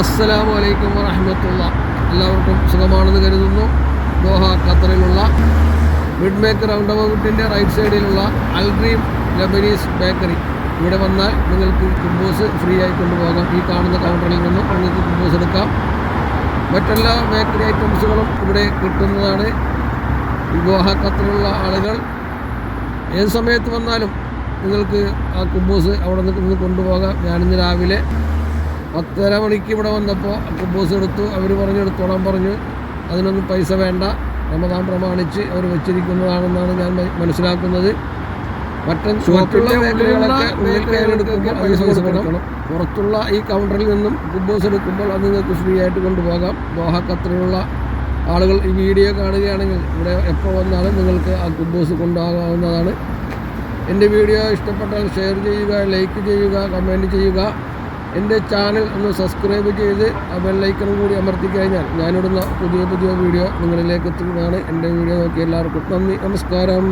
അസ്സലാമു അലൈക്കും വറഹമത്തുള്ള. എല്ലാവർക്കും സുഖമാണെന്ന് കരുതുന്നു. ദോഹ ഖത്തറിലുള്ള മിഡ് മേക്ക് റൗണ്ട് റൈറ്റ് സൈഡിലുള്ള അൽഡ്രീം ലബനീസ് ബേക്കറി. ഇവിടെ വന്നാൽ നിങ്ങൾക്ക് കുബൂസ് ഫ്രീ ആയി കൊണ്ടുപോകാം. ഈ കാണുന്ന കൗണ്ടറിൽ നിന്നും നിങ്ങൾക്ക് കുബൂസ് എടുക്കാം. മറ്റെല്ലാ ബേക്കറി ഐറ്റംസുകളും ഇവിടെ കിട്ടുന്നതാണ്. ദോഹ ഖത്തറിലുള്ള ആളുകൾ ഏത് സമയത്ത് വന്നാലും നിങ്ങൾക്ക് ആ കുബൂസ് അവിടെ നിന്ന് കൊണ്ടുപോകാം. ഞാനിന്ന് രാവിലെ പത്തര മണിക്ക് ഇവിടെ വന്നപ്പോൾ കുബൂസ് എടുത്തു. അവർ പറഞ്ഞു എടുത്തോളാൻ പറഞ്ഞു. അതിനൊന്നും പൈസ വേണ്ട. റമദാൻ പ്രമാണിച്ച് അവർ വെച്ചിരിക്കുന്നതാണെന്നാണ് ഞാൻ മനസ്സിലാക്കുന്നത്. മറ്റും മറ്റുള്ള മേഖലകളൊക്കെ ഉള്ളിൽ കയറെടുക്കുമ്പോൾ പൈസ കൊടുക്കണം. പുറത്തുള്ള ഈ കൗണ്ടറിൽ നിന്നും കുബൂസ് എടുക്കുമ്പോൾ അത് നിങ്ങൾക്ക് ഫ്രീ ആയിട്ട് കൊണ്ടുപോകാം. ദോഹ ഖത്തറിലുള്ള ആളുകൾ ഈ വീഡിയോ കാണുകയാണെങ്കിൽ ഇവിടെ എപ്പോൾ വന്നാലും നിങ്ങൾക്ക് ആ കുബൂസ് കൊണ്ടുപോകാവുന്നതാണ്. എന്റെ വീഡിയോ ഇഷ്ടപ്പെട്ടാൽ ഷെയർ ചെയ്യുക ലൈക്ക് ചെയ്യുക കമന്റ് ചെയ്യുക. എന്റെ ചാനൽ ഒന്ന് സബ്സ്ക്രൈബ് ചെയ്ത് ആ ബെല്ലൈക്കണും കൂടി അമർത്തി കഴിഞ്ഞാൽ ഞാനിടുന്ന പുതിയ പുതിയ വീഡിയോ നിങ്ങളിലേക്ക് എത്തുന്നതാണ്. എന്റെ വീഡിയോ നോക്കി എല്ലാവർക്കും നന്ദി നമസ്കാരം.